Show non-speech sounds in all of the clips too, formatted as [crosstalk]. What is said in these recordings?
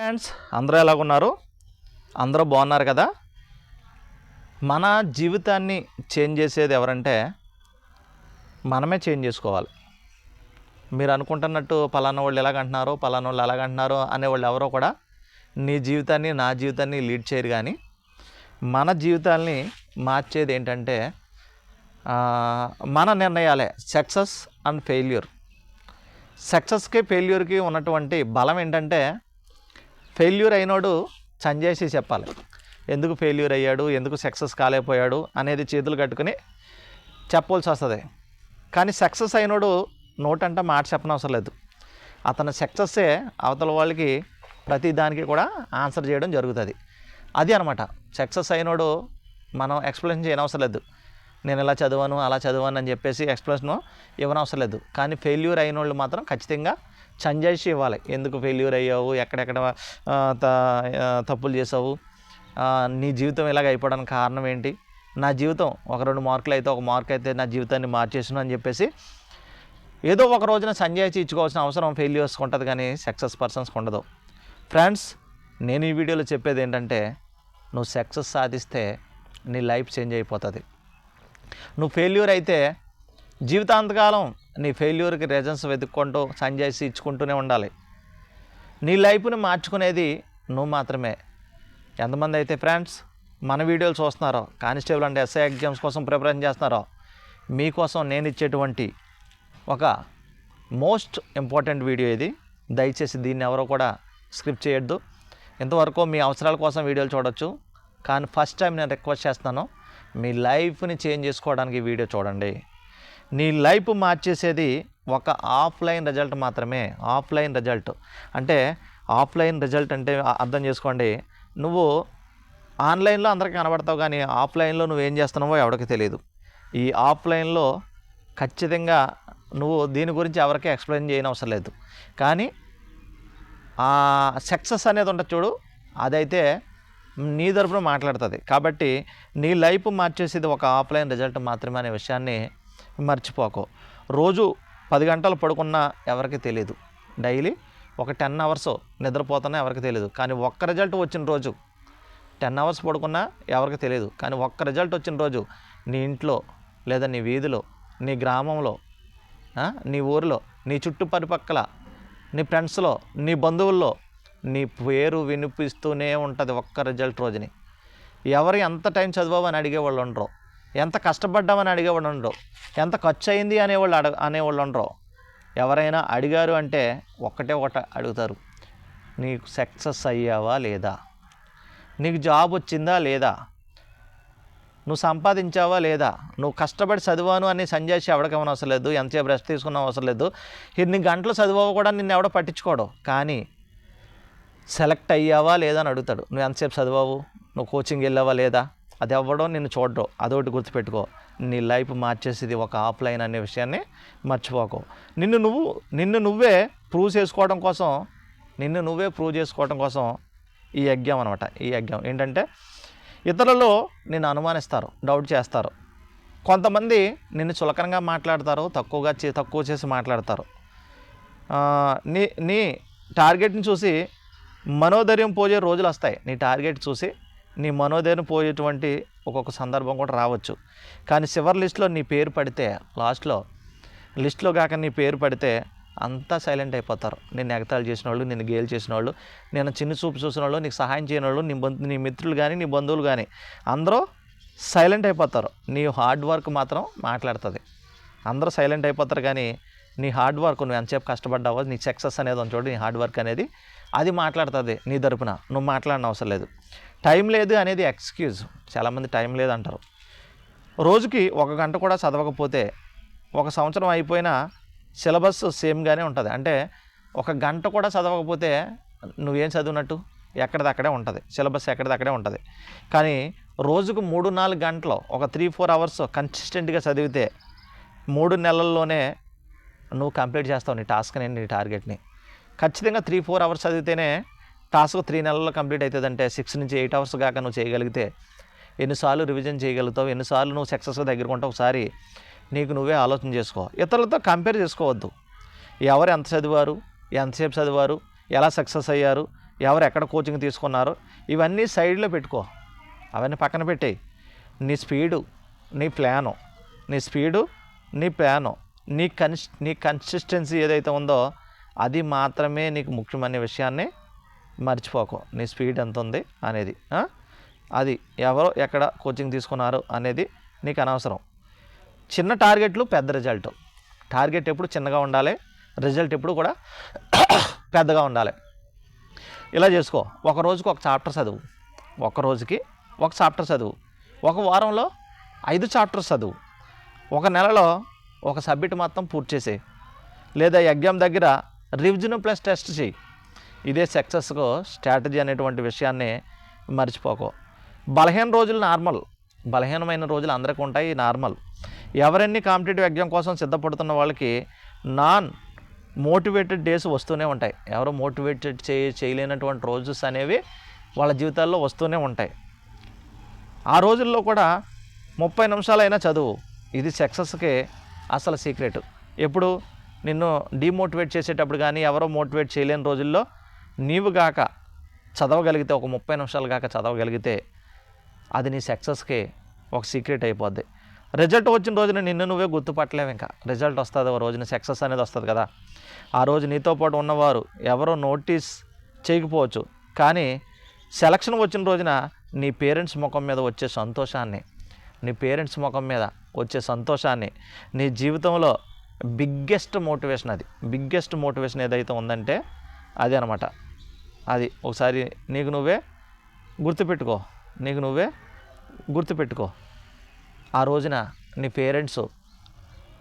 Friends. అందరూ ఎలాగున్నారు? అందరూ బాగున్నారు కదా? మన జీవితాన్ని చేంజ్ చేసేది ఎవరంటే మనమే చేంజ్ చేసుకోవాలి. మీరు అనుకుంటున్నట్టు పలానా వాళ్ళు ఎలాగంటున్నారు పలానా వాళ్ళు ఎలాగంటున్నారు అనేవాళ్ళు ఎవరో కూడా నీ జీవితాన్ని నా జీవితాన్ని లీడ్ చేయరు కానీ మన జీవితాల్ని మార్చేది ఏంటంటే మన నిర్ణయాలే సక్సెస్ అండ్ ఫెయిల్యూర్. సక్సెస్కి ఫెయిల్యూర్కి ఉన్నటువంటి బలం ఏంటంటే ఫెయిల్యూర్ అయినోడు సంజేసి చెప్పాలి. ఎందుకు ఫెయిల్యూర్ అయ్యాడు? ఎందుకు సక్సెస్ కాలేకపోయాడు? అనేది చేతులు కట్టుకుని చెప్పవలసి వస్తుంది. కానీ సక్సెస్ అయినోడు నోటంట మాట చెప్పనవసరం లేదు. అతని సక్సెస్సే అవతల వాళ్ళకి ప్రతి దానికి కూడా ఆన్సర్ చేయడం జరుగుతుంది. అది అనమాట. సక్సెస్ అయినోడు మనం ఎక్స్ప్లెయిన్ చేయనవసరం లేదు. నేను ఇలా చదివాను అలా చదివాను అని చెప్పేసి ఎక్స్ప్లెనేషన్ ఇవ్వనవసరం లేదు. కానీ ఫెయిల్యూర్ అయిన వాళ్ళు మాత్రం ఖచ్చితంగా సంజాయిషి ఇవ్వాలి. ఎందుకు ఫెయిల్యూర్ అయ్యావు? ఎక్కడెక్కడ త- తప్పులు చేసావు నీ జీవితం ఇలాగ అయిపోవడానికి కారణం ఏంటి? నా జీవితం ఒక రెండు మార్కులు అయితే ఒక మార్క్ అయితే నా జీవితాన్ని మార్చేసాను అని చెప్పేసి ఏదో ఒక రోజున సంజాయిషి ఇచ్చుకోవాల్సిన అవసరం ఫెయిల్యూర్స్కి ఉంటుంది కానీ సక్సెస్ పర్సన్స్కి ఉండదు. ఫ్రెండ్స్ నేను ఈ వీడియోలో చెప్పేది ఏంటంటే నువ్వు సక్సెస్ సాధిస్తే నీ లైఫ్ చేంజ్ అయిపోతుంది. నువ్వు ఫెయిల్యూర్ అయితే జీవితాంతకాలం నీ ఫెయిల్యూర్కి రీజన్స్ వెతుక్కుంటూ సంజాయిషి ఇచ్చుకుంటూనే ఉండాలి. నీ లైఫ్ని మార్చుకునేది నువ్వు మాత్రమే. ఎంతమంది అయితే ఫ్రెండ్స్ మన వీడియోలు చూస్తున్నారో కానిస్టేబుల్ అంటే ఎస్ఐ ఎగ్జామ్స్ కోసం ప్రిపరేషన్ చేస్తున్నారో మీకోసం నేను ఇచ్చేటువంటి ఒక మోస్ట్ ఇంపార్టెంట్ వీడియో ఇది. దయచేసి దీన్ని ఎవరో కూడా స్క్రిప్ట్ చేయొద్దు. ఇంతవరకు మీ అవసరాల కోసం వీడియోలు చూడొచ్చు. కానీ ఫస్ట్ టైం నేను రిక్వెస్ట్ చేస్తున్నాను. మీ లైఫ్ని చేంజ్ చేసుకోవడానికి వీడియో చూడండి. నీ లైఫ్ మార్చేసేది ఒక ఆఫ్లైన్ రిజల్ట్ మాత్రమే ఆఫ్లైన్ రిజల్ట్. అంటే ఆఫ్లైన్ రిజల్ట్ అంటే అర్థం చేసుకోండి. నువ్వు ఆన్లైన్లో అందరికీ కనబడతావు కానీ ఆఫ్లైన్లో నువ్వేం చేస్తున్నావో ఎవరికి తెలియదు. ఈ ఆఫ్లైన్లో ఖచ్చితంగా నువ్వు దీని గురించి ఎవరికి ఎక్స్ప్లెయిన్ చేయనవసరం లేదు. కానీ ఆ సక్సెస్ అనేది ఉంటుంది చూడు. అదైతే నీ తరపున మాట్లాడుతుంది. కాబట్టి నీ లైఫ్ మార్చేసేది ఒక ఆఫ్లైన్ రిజల్ట్ మాత్రమే అనే విషయాన్ని మర్చిపోకు. రోజు పది గంటలు పడుకున్నా ఎవరికి తెలియదు డైలీ ఒక టెన్ అవర్స్ నిద్రపోతున్నా ఎవరికి తెలియదు కానీ ఒక్క రిజల్ట్ వచ్చిన రోజు టెన్ అవర్స్ పడుకున్నా ఎవరికి తెలియదు కానీ ఒక్క రిజల్ట్ వచ్చిన రోజు నీ ఇంట్లో లేదా నీ వీధిలో నీ గ్రామంలో నీ ఊరిలో నీ చుట్టుపరిపక్కల నీ ఫ్రెండ్స్లో నీ బంధువుల్లో నీ పేరు వినిపిస్తూనే ఉంటుంది ఒక్క రిజల్ట్ రోజుని. ఎవరు ఎంత టైం చదివావు అని అడిగేవాళ్ళు ఉండరు. ఎంత కష్టపడ్డామని అడిగేవాళ్ళు ఉండరు. ఎంత ఖర్చు అయింది అనేవాళ్ళు అడగ అనేవాళ్ళు ఉండరు. ఎవరైనా అడిగారు అంటే ఒక్కటే ఒకటి అడుగుతారు. నీకు సక్సెస్ అయ్యావా లేదా? నీకు జాబ్ వచ్చిందా లేదా? నువ్వు సంపాదించావా లేదా? నువ్వు కష్టపడి చదివాను అని సంజేసి ఎవరికేమైనా అవసరం లేదు? ఎంతసేపు రెస్ట్ తీసుకున్నా అవసరం లేదు. ఇన్ని గంటలు చదివావు కూడా నిన్ను ఎవడో పట్టించుకోడు. కానీ సెలెక్ట్ అయ్యావా లేదా అని అడుగుతాడు. నువ్వు ఎంతసేపు చదివావు? నువ్వు కోచింగ్ వెళ్ళావా లేదా? అది ఎవ్వడో నిన్ను చూడరు. అదొకటి గుర్తుపెట్టుకో. నీ లైఫ్ మార్చేసేది ఒక ఆఫ్లైన్ అనే విషయాన్ని మర్చిపోకు. నిన్ను నువ్వు నిన్ను నువ్వే ప్రూవ్ చేసుకోవడం కోసం నిన్ను నువ్వే ప్రూవ్ చేసుకోవడం కోసం ఈ యజ్ఞం అనమాట ఈ యజ్ఞం ఏంటంటే ఇతరులు నిన్ను అనుమానిస్తారు డౌట్ చేస్తారు. కొంతమంది నిన్ను చులకనగా మాట్లాడతారు తక్కువగా చే తక్కువ చేసి మాట్లాడతారు. నీ నీ టార్గెట్ని చూసి మనోధైర్యం పోయే రోజులు వస్తాయి. నీ టార్గెట్ చూసి నీ మనోధైర్యం పోయేటువంటి ఒక్కొక్క సందర్భం కూడా రావచ్చు. కానీ చివరి లిస్ట్లో నీ పేరు పడితే లాస్ట్లో లిస్ట్లో కాక నీ పేరు పడితే అంతా సైలెంట్ అయిపోతారు. నేను ఎగతాలు చేసిన వాళ్ళు నేను గేలు చేసిన వాళ్ళు నేను చిన్న చూపు చూసిన వాళ్ళు నీకు సహాయం చేయని వాళ్ళు నీ బంధు నీ మిత్రులు కానీ నీ బంధువులు కానీ అందరూ సైలెంట్ అయిపోతారు. నీ హార్డ్ వర్క్ మాత్రం మాట్లాడుతుంది. అందరూ సైలెంట్ అయిపోతారు కానీ నీ హార్డ్ వర్క్ నువ్వు ఎంతసేపు కష్టపడ్డావో నీ సక్సెస్ అనేది చూడు నీ హార్డ్ వర్క్ అనేది అది మాట్లాడుతుంది నీ తరపున. నువ్వు మాట్లాడిన అవసరం లేదు. టైం లేదు అనేది ఎక్స్క్యూజ్. చాలామంది టైం లేదు అంటారు రోజుకి ఒక గంట కూడా చదవకపోతే ఒక సంవత్సరం అయిపోయినా సిలబస్ సేమ్గానే ఉంటుంది. అంటే ఒక గంట కూడా చదవకపోతే నువ్వేం చదివినట్టు? ఎక్కడిదక్కడే ఉంటుంది. సిలబస్ ఎక్కడిదక్కడే ఉంటుంది. కానీ రోజుకు మూడు నాలుగు గంటలు ఒక త్రీ ఫోర్ అవర్స్ కన్సిస్టెంట్గా చదివితే మూడు నెలల్లోనే నువ్వు కంప్లీట్ చేస్తావు నీ టాస్క్ని నీ టార్గెట్ని. ఖచ్చితంగా త్రీ ఫోర్ అవర్స్ చదివితేనే టాస్క్ త్రీ నెలల్లో కంప్లీట్ అవుతుందంటే సిక్స్ నుంచి ఎయిట్ అవర్స్ కాక నువ్వు చేయగలిగితే ఎన్నిసార్లు రివిజన్ చేయగలుగుతావు ఎన్నిసార్లు నువ్వు సక్సెస్గా దగ్గర ఉంటావు ఒకసారి నీకు నువ్వే ఆలోచన చేసుకో. ఇతరులతో కంపేర్ చేసుకోవద్దు. ఎవరు ఎంత చదివారు ఎంతసేపు చదివారు ఎలా సక్సెస్ అయ్యారు ఎవరు ఎక్కడ కోచింగ్ తీసుకున్నారు ఇవన్నీ సైడ్లో పెట్టుకో. అవన్నీ పక్కన పెట్టేయి. నీ స్పీడు నీ ప్లాను నీ స్పీడు నీ ప్లాను నీ కన్స్ నీ కన్సిస్టెన్సీ ఏదైతే ఉందో అది మాత్రమే నీకు ముఖ్యమైన విషయాన్ని మర్చిపోకు. నీ స్పీడ్ ఎంత ఉంది అనేది అది ఎవరు ఎక్కడ కోచింగ్ తీసుకున్నారు అనేది నీకు అనవసరం. చిన్న టార్గెట్లు పెద్ద రిజల్ట్. టార్గెట్ ఎప్పుడు చిన్నగా ఉండాలి రిజల్ట్ ఎప్పుడు కూడా [coughs] పెద్దగా ఉండాలి. ఇలా చేసుకో. ఒక రోజుకి ఒక చాప్టర్ చదువు. ఒక రోజుకి ఒక చాప్టర్ చదువు. ఒక వారంలో ఐదు చాప్టర్స్ చదువు. ఒక నెలలో ఒక సబ్జెక్ట్ మొత్తం పూర్తి చేసేయి. లేదా ఎగ్జామ్ దగ్గర రివిజన్ ప్లస్ టెస్ట్ చేయి ఇదే సక్సెస్కు స్ట్రాటజీ అనేటువంటి విషయాన్ని మర్చిపోకు. బలహీన రోజులు నార్మల్. బలహీనమైన రోజులు అందరికీ ఉంటాయి నార్మల్. ఎవరెన్ని కాంపిటేటివ్ ఎగ్జామ్ కోసం సిద్ధపడుతున్న వాళ్ళకి నాన్ మోటివేటెడ్ డేస్ వస్తూనే ఉంటాయి. ఎవరు మోటివేటెడ్ చేయ చేయలేనటువంటి రోజెస్ అనేవి వాళ్ళ జీవితాల్లో వస్తూనే ఉంటాయి. ఆ రోజుల్లో కూడా ముప్పై నిమిషాలైనా చదువు. ఇది సక్సెస్కి అసలు సీక్రెట్. ఎప్పుడు? నిన్ను డిమోటివేట్ చేసేటప్పుడు కానీ ఎవరో మోటివేట్ చేయలేని రోజుల్లో నీవు గాక చదవగలిగితే ఒక ముప్పై నిమిషాలు గాక చదవగలిగితే అది నీ సక్సెస్కి ఒక సీక్రెట్ అయిపోద్ది. రిజల్ట్ వచ్చిన రోజున నిన్ను నువ్వే గుర్తుపట్టలేవు ఇంకా. రిజల్ట్ వస్తుంది ఒక రోజున సక్సెస్ అనేది వస్తుంది కదా. ఆ రోజు నీతో పాటు ఉన్నవారు ఎవరో నోటీస్ చేయకపోవచ్చు కానీ సెలక్షన్ వచ్చిన రోజున నీ పేరెంట్స్ ముఖం మీద వచ్చే సంతోషాన్ని నీ పేరెంట్స్ ముఖం మీద వచ్చే సంతోషాన్ని నీ జీవితంలో బిగ్గెస్ట్ మోటివేషన్ అది. బిగ్గెస్ట్ మోటివేషన్ ఏదైతే ఉందంటే అది అనమాట అది ఒకసారి నీకు నువ్వే గుర్తుపెట్టుకో. నీకు నువ్వే గుర్తుపెట్టుకో. ఆ రోజున నీ పేరెంట్స్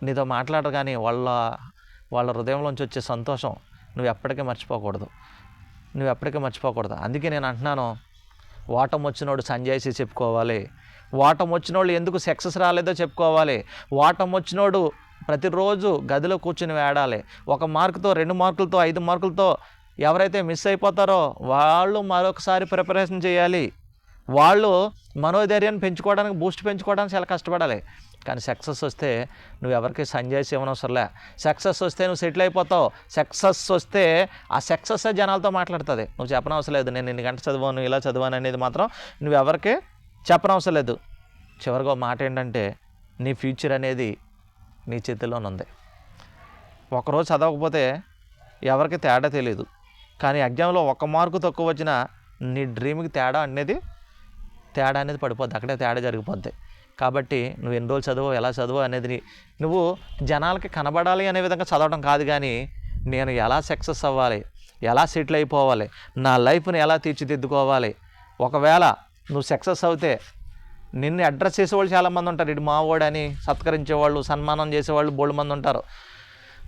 నీతో మాట్లాడరు కానీ వాళ్ళ వాళ్ళ హృదయంలోంచి వచ్చే సంతోషం నువ్వు ఎప్పటికీ మర్చిపోకూడదు. నువ్వు ఎప్పటికీ మర్చిపోకూడదు. అందుకే నేను అంటున్నాను వాటం వచ్చినోడు సంజాయిసి చెప్పుకోవాలి. వాటం వచ్చినోళ్ళు ఎందుకు సక్సెస్ రాలేదో చెప్పుకోవాలి. వాటం వచ్చినోడు ప్రతిరోజు గదిలో కూర్చుని వేడాలి. ఒక మార్కుతో రెండు మార్కులతో ఐదు మార్కులతో ఎవరైతే మిస్ అయిపోతారో వాళ్ళు మరొకసారి ప్రిపరేషన్ చేయాలి. వాళ్ళు మనోధైర్యాన్ని పెంచుకోవడానికి బూస్ట్ పెంచుకోవడానికి చాలా కష్టపడాలి. కానీ సక్సెస్ వస్తే నువ్వు ఎవరికి సంజాయిస్ ఇవ్వనవసరంలే సక్సెస్ వస్తే నువ్వు సెటిల్ అయిపోతావు. సక్సెస్ వస్తే ఆ సక్సెస్ జనాలతో మాట్లాడుతుంది. నువ్వు చెప్పనవసరం లేదు. నేను ఇన్ని గంట చదివాను ఇలా చదివాను అనేది మాత్రం నువ్వు ఎవరికి చెప్పనవసరం లేదు. చివరిగా మాట ఏంటంటే నీ ఫ్యూచర్ అనేది నీ చేతిలోనుంది ఒకరోజు చదవకపోతే ఎవరికి తేడా తెలియదు కానీ ఎగ్జామ్లో ఒక మార్కు తక్కువ వచ్చినా నీ డ్రీమ్కి తేడా అనేది తేడా అనేది పడిపోద్ది. అక్కడే తేడా జరిగిపోద్ది. కాబట్టి నువ్వు ఎన్ని రోజులు చదువు ఎలా చదువు అనేది నువ్వు జనాలకి కనబడాలి అనే విధంగా చదవడం కాదు కానీ నేను ఎలా సక్సెస్ అవ్వాలి ఎలా సెటిల్ అయిపోవాలి నా లైఫ్ని ఎలా తీర్చిదిద్దుకోవాలి ఒకవేళ నువ్వు సక్సెస్ అవుతే నిన్ను అడ్రస్ చేసేవాళ్ళు చాలామంది ఉంటారు. ఇటు మావోడని సత్కరించేవాళ్ళు సన్మానం చేసేవాళ్ళు బోళ్ళు మంది ఉంటారు.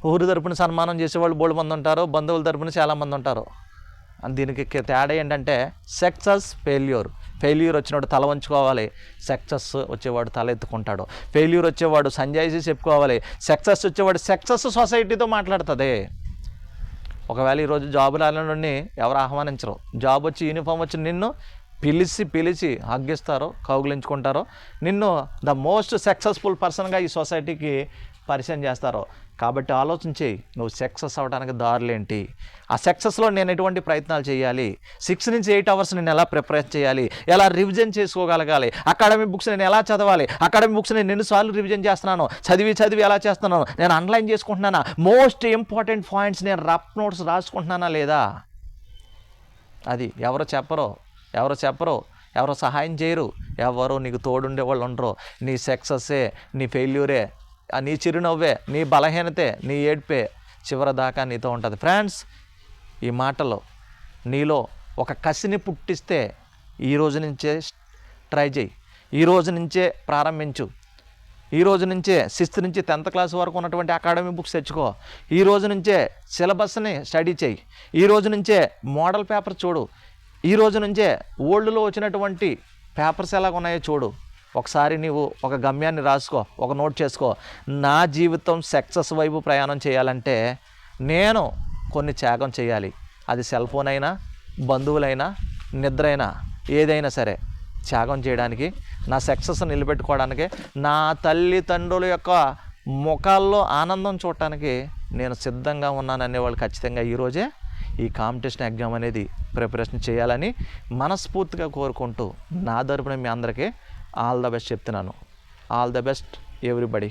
ఊరు తరపున సన్మానం చేసేవాళ్ళు బోళ్ళు మంది ఉంటారు. బంధువుల తరపున చాలామంది ఉంటారు. దీనికి తేడా ఏంటంటే సక్సెస్ ఫెయిల్యూర్. ఫెయిల్యూర్ వచ్చినవాడు తల వంచుకోవాలి. సక్సెస్ వచ్చేవాడు తల ఎత్తుకుంటాడు. ఫెయిల్యూర్ వచ్చేవాడు సంజాయిసి చెప్పుకోవాలి. సక్సెస్ వచ్చేవాడు సక్సెస్ సొసైటీతో మాట్లాడుతుంది. ఒకవేళ ఈరోజు జాబు రాలని నుండి ఎవరు ఆహ్వానించరు. జాబ్ వచ్చి యూనిఫామ్ వచ్చి నిన్ను పిలిచి పిలిచి ఆగ్గిస్తారో కౌగులించుకుంటారో నిన్ను ద మోస్ట్ సక్సెస్ఫుల్ పర్సన్గా ఈ సొసైటీకి పరిచయం చేస్తారో. కాబట్టి ఆలోచన చేయి నువ్వు సక్సెస్ అవ్వడానికి దారులేంటి? ఆ సక్సెస్లో నేను ఎటువంటి ప్రయత్నాలు చేయాలి? సిక్స్ నుంచి ఎయిట్ అవర్స్ నేను ఎలా ప్రిపరేషన్ చేయాలి? ఎలా రివిజన్ చేసుకోగలగాలి? అకాడమిక్ బుక్స్ నేను ఎలా చదవాలి? అకాడమిక్ బుక్స్ నేను ఎన్నిసార్లు రివిజన్ చేస్తున్నాను? చదివి చదివి ఎలా చేస్తున్నాను? నేను అన్లైన్ చేసుకుంటున్నానా? మోస్ట్ ఇంపార్టెంట్ పాయింట్స్ నేను రఫ్ నోట్స్ రాసుకుంటున్నానా లేదా? అది ఎవరు చెప్పరో? ఎవరు చెప్పరు ఎవరు సహాయం చేయరు. ఎవరు నీకు తోడుండే వాళ్ళు ఉండరు. నీ సక్సెస్సే నీ ఫెయిల్యూరే ఆ నీ చిరునవ్వే నీ బలహీనతే నీ ఏడ్పే చివరి దాకా నీతో ఉంటుంది. ఫ్రెండ్స్ ఈ మాటలు నీలో ఒక కసిని పుట్టిస్తే ఈ రోజు నుంచే ట్రై చేయి. ఈ రోజు నుంచే ప్రారంభించు. ఈ రోజు నుంచే సిక్స్త్ నుంచి టెన్త్ క్లాస్ వరకు ఉన్నటువంటి అకాడమీ బుక్స్ తెచ్చుకో. ఈ రోజు నుంచే సిలబస్ని స్టడీ చేయి. ఈ రోజు నుంచే మోడల్ పేపర్ చూడు. ఈ రోజు నుంచే ఓల్డ్లో వచ్చినటువంటి పేపర్స్ ఎలాగ ఉన్నాయో చూడు. ఒకసారి నీవు ఒక గమ్యాన్ని రాసుకో ఒక నోట్ చేసుకో. నా జీవితం సక్సెస్ వైపు ప్రయాణం చేయాలంటే నేను కొన్ని త్యాగం చేయాలి. అది సెల్ ఫోన్ అయినా బంధువులైనా నిద్ర అయినా ఏదైనా సరే త్యాగం చేయడానికి నా సక్సెస్ నిలబెట్టుకోవడానికి నా తల్లిదండ్రుల యొక్క ముఖాల్లో ఆనందం చూడటానికి నేను సిద్ధంగా ఉన్నాననే వాళ్ళు ఖచ్చితంగా ఈరోజే ఈ కాంపిటీషన్ ఎగ్జామ్ అనేది ప్రిపరేషన్ చేయాలని మనస్ఫూర్తిగా కోరుకుంటూ నా తరపున మీ అందరికీ ఆల్ ద బెస్ట్ చెప్తున్నాను. All the best everybody.